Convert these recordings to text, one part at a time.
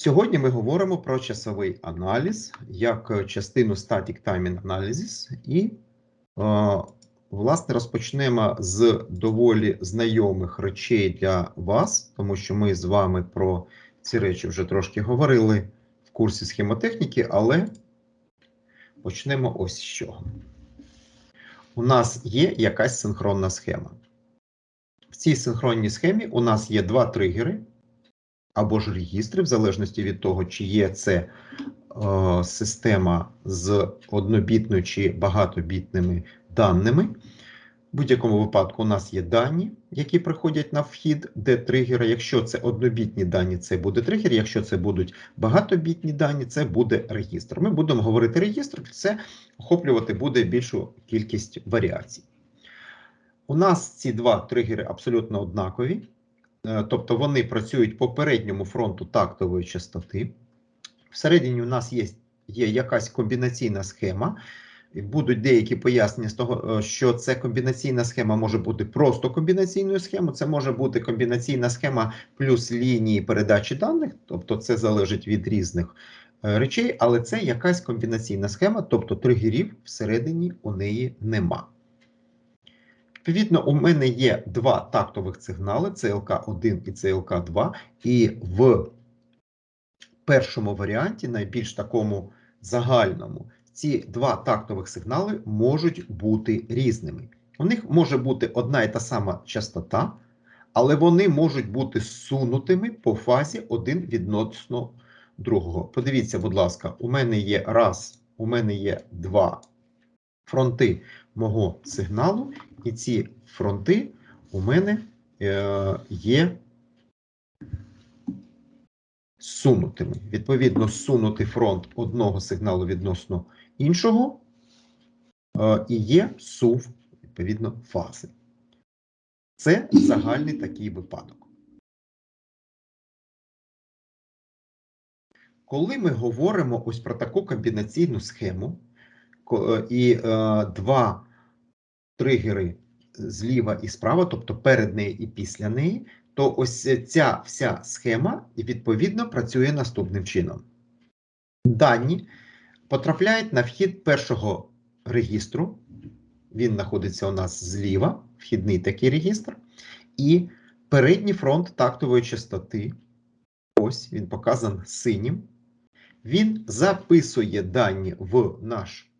Сьогодні ми говоримо про часовий аналіз як е, частину Static Timing Analysis і, е, власне, розпочнемо з доволі знайомих речей для вас, тому що ми з вами про ці речі вже трошки говорили в курсі схемотехніки, але почнемо ось з чого. У нас є якась синхронна схема. В цій синхронній схемі у нас є два тригери або ж регістри, в залежності від того, чи є це е, система з однобітною чи багатобітними даними. В будь-якому випадку у нас є дані, які приходять на вхід, де тригери. Якщо це однобітні дані, це буде тригер. Якщо це будуть багатобітні дані, це буде регістр. Ми будемо говорити регістр, це охоплювати буде більшу кількість варіацій. У нас ці два тригери абсолютно однакові. Е, тобто вони працюють по передньому фронту тактової частоти. Всередині у нас є є якась комбінаційна схема. Будуть деякі пояснення з того, е, що це комбінаційна схема може бути просто комбінаційною схемою, це може бути комбінаційна схема плюс лінії передачі даних, тобто це залежить від різних е, речей, але це якась комбінаційна схема, тобто тригерів всередині у неї нема. Відповідно, у мене є два тактових сигнали: CLK1 і CLK2, і в першому варіанті, найбільш такому загальному, ці два тактових сигнали можуть бути різними. У них може бути одна і та сама частота, але вони можуть бути сунутими по фазі один відносно другого. Подивіться, будь ласка, у мене є раз, у мене є два фронти мого сигналу, і ці фронти у мене е, є сунутими. Відповідно, сунутий фронт одного сигналу відносно іншого е, і є сув, відповідно, фази. Це загальний такий випадок. Коли ми говоримо ось про таку комбінаційну схему, е, і два тригери зліва і справа, тобто перед нею і після неї, то ось ця вся схема відповідно працює наступним чином. Дані потрапляють на вхід першого регістру, він знаходиться у нас зліва, вхідний такий регістр, і передній фронт тактової частоти, ось він показан синім. Він записує дані в наш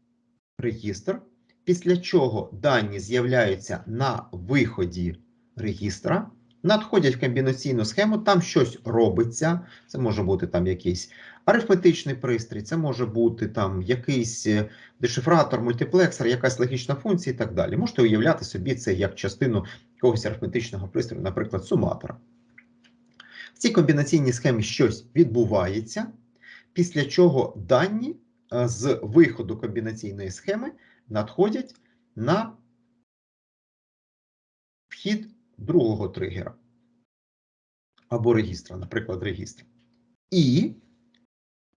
регістр після чого дані з'являються на виході регістра, надходять в комбінаційну схему, там щось робиться. Це може бути там якийсь арифметичний пристрій, це може бути там якийсь е, дешифратор, мультиплексор, якась логічна функція і так далі. Можете уявляти собі це як частину якогось арифметичного пристрою, наприклад, суматора. В цій комбінаційній схемі щось відбувається, після чого дані е, з виходу комбінаційної схеми надходять на вхід другого тригера або регістра, наприклад, регістр. І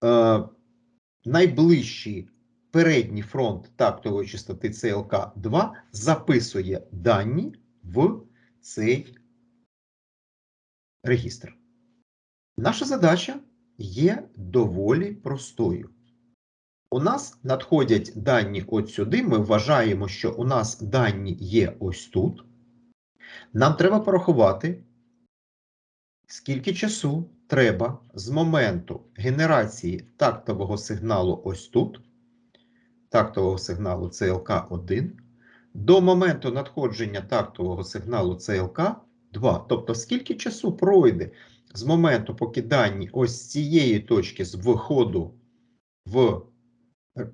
е, найближчий передній фронт тактової частоти CLK2 записує дані в цей регістр. Наша задача є доволі простою. У нас надходять дані от сюди. Ми вважаємо, що у нас дані є ось тут. Нам треба порахувати, скільки часу треба з моменту генерації тактового сигналу ось тут, тактового сигналу CLK1, до моменту надходження тактового сигналу CLK2. Тобто, скільки часу пройде з моменту, поки дані ось цієї точки з виходу в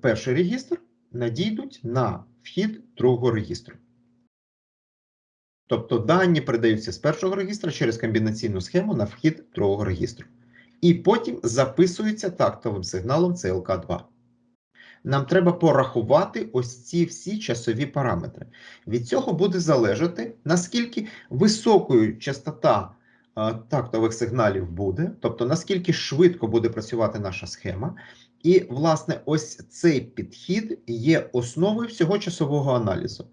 перший регістр надійдуть на вхід другого регістру. Тобто дані передаються з першого регістра через комбінаційну схему на вхід другого регістру. І потім записуються тактовим сигналом CLK2. Нам треба порахувати ось ці всі часові параметри. Від цього буде залежати, наскільки високою частота тактових сигналів буде, тобто наскільки швидко буде працювати наша схема, і, власне, ось цей підхід є основою всього часового аналізу.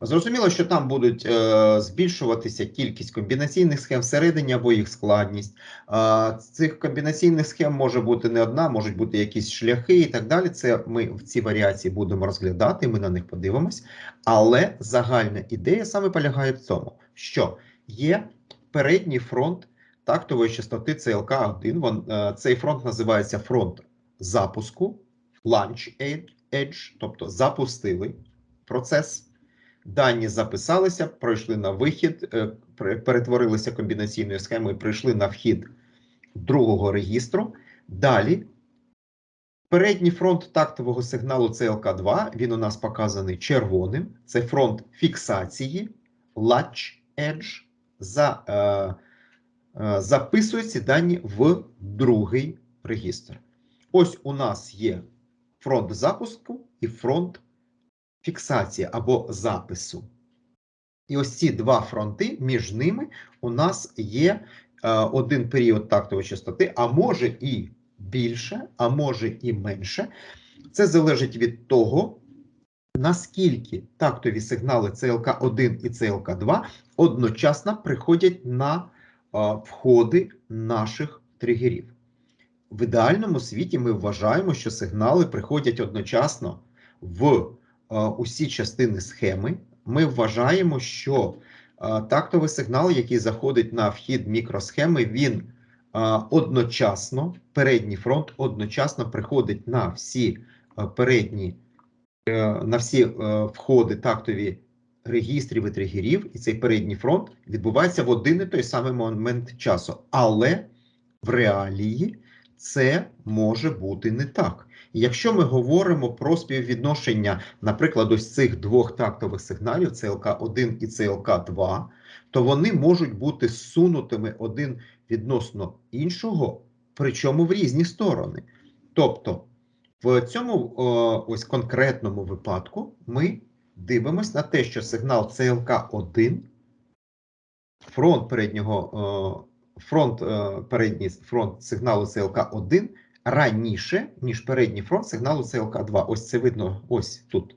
Зрозуміло, що там будуть е, збільшуватися кількість комбінаційних схем всередині або їх складність. Е, цих комбінаційних схем може бути не одна, можуть бути якісь шляхи і так далі. Це ми в ці варіації будемо розглядати, ми на них подивимось. Але загальна ідея саме полягає в цьому, що є передній фронт тактової частоти CLK1. Е, цей фронт називається фронт запуску, launch edge, тобто запустили процес. Дані записалися, пройшли на вихід, е, перетворилися комбінаційною схемою, прийшли на вхід другого регістру. Далі передній фронт тактового сигналу CLK2, він у нас показаний червоним. Це фронт фіксації, latch edge. За, е, е, записуються дані в другий регістр. Ось у нас є фронт запуску і фронт фіксації або запису. І ось ці два фронти, між ними у нас є е, один період тактової частоти, а може і більше, а може і менше. Це залежить від того, наскільки тактові сигнали CLK1 і CLK2 одночасно приходять на е, входи наших тригерів. В ідеальному світі ми вважаємо, що сигнали приходять одночасно в е, усі частини схеми. Ми вважаємо, що е, тактовий сигнал, який заходить на вхід мікросхеми, він е, одночасно, передній фронт одночасно приходить на всі передні, на всі входи тактові регістрів і тригерів, і цей передній фронт відбувається в один і той самий момент часу. Але в реалії це може бути не так. Якщо ми говоримо про співвідношення, наприклад, ось цих двох тактових сигналів CLK1 і CLK2, то вони можуть бути зсунутими один відносно іншого, причому в різні сторони. Тобто, в цьому ось конкретному випадку ми дивимося на те, що сигнал CLK1, фронт переднього, фронт, е, передній фронт сигналу CLK1 раніше, ніж передній фронт сигналу CLK2. Ось це видно ось тут.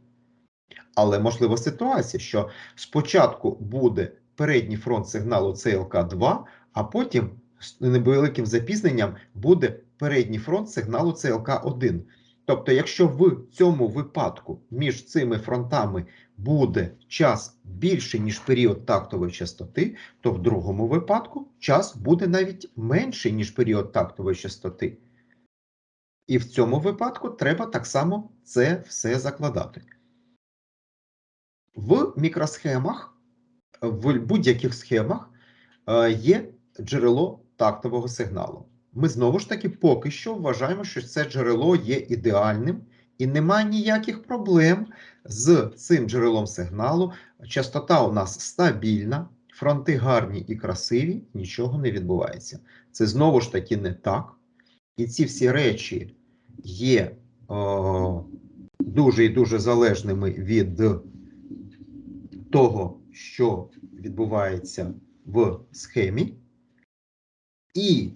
Але можлива ситуація, що спочатку буде передній фронт сигналу CLK2, а потім з невеликим запізненням буде передній фронт сигналу CLK1. Тобто, якщо в цьому випадку між цими фронтами буде час більше, ніж період тактової частоти, то в другому випадку час буде навіть менший, ніж період тактової частоти. І в цьому випадку треба так само це все закладати. В мікросхемах, в будь-яких схемах е, є джерело тактового сигналу. Ми знову ж таки поки що вважаємо, що це джерело є ідеальним і немає ніяких проблем з цим джерелом сигналу. Частота у нас стабільна, фронти гарні і красиві, нічого не відбувається. Це знову ж таки не так. І ці всі речі є о, дуже і дуже залежними від того, що відбувається в схемі. І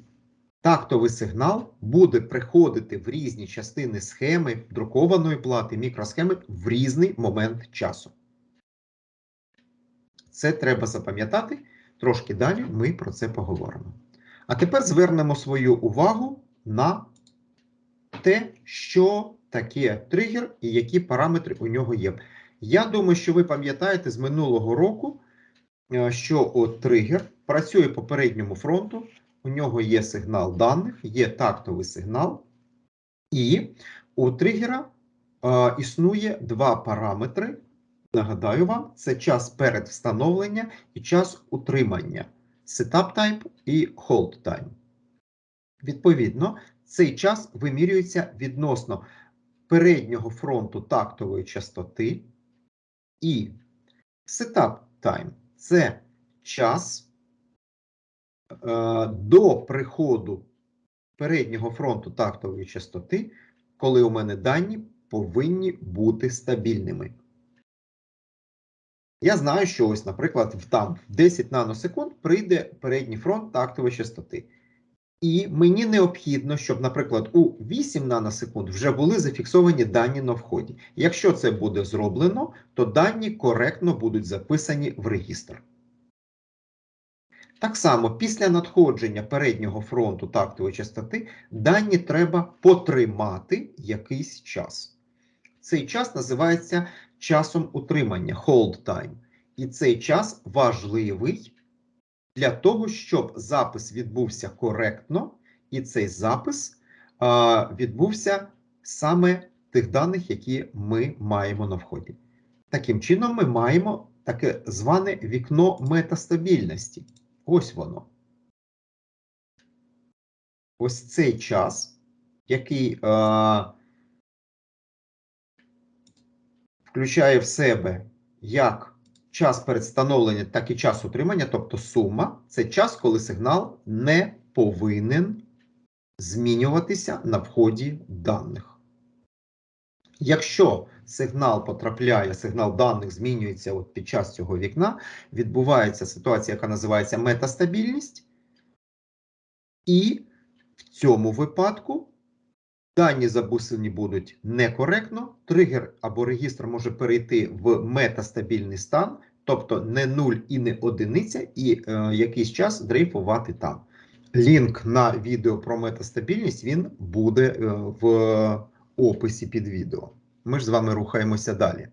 тактовий сигнал буде приходити в різні частини схеми друкованої плати, мікросхеми в різний момент часу. Це треба запам'ятати. Трошки далі ми про це поговоримо. А тепер звернемо свою увагу на те, що таке тригер і які параметри у нього є. Я думаю, що ви пам'ятаєте з минулого року, е, що от тригер працює по передньому фронту, у нього є сигнал даних, є тактовий сигнал, і у тригера е, існує два параметри. Нагадаю вам, це час перед встановлення і час утримання. Setup type і hold time. Відповідно, цей час вимірюється відносно переднього фронту тактової частоти і setup time – це час до приходу переднього фронту тактової частоти, коли у мене дані повинні бути стабільними. Я знаю, що ось, наприклад, в там в 10 наносекунд прийде передній фронт тактової частоти. І мені необхідно, щоб, наприклад, у 8 наносекунд вже були зафіксовані дані на вході. Якщо це буде зроблено, то дані коректно будуть записані в регістр. Так само, після надходження переднього фронту тактової частоти дані треба потримати якийсь час. Цей час називається часом утримання hold time. І цей час важливий для того, щоб запис відбувся коректно, і цей запис а, відбувся саме тих даних, які ми маємо на вході. Таким чином, ми маємо таке зване вікно метастабільності. Ось воно. Ось цей час, який а, включає в себе як час перед встановленням, так і час утримання, тобто сума, це час, коли сигнал не повинен змінюватися на вході даних. Якщо сигнал потрапляє, сигнал даних змінюється от під час цього вікна, відбувається ситуація, яка називається метастабільність, і в цьому випадку дані записані будуть некоректно, тригер або регістр може перейти в метастабільний стан, тобто не 0 і не одиниця, і е, якийсь час дрейфувати там. Лінк на відео про метастабільність він буде е, в описі під відео. Ми ж з вами рухаємося далі.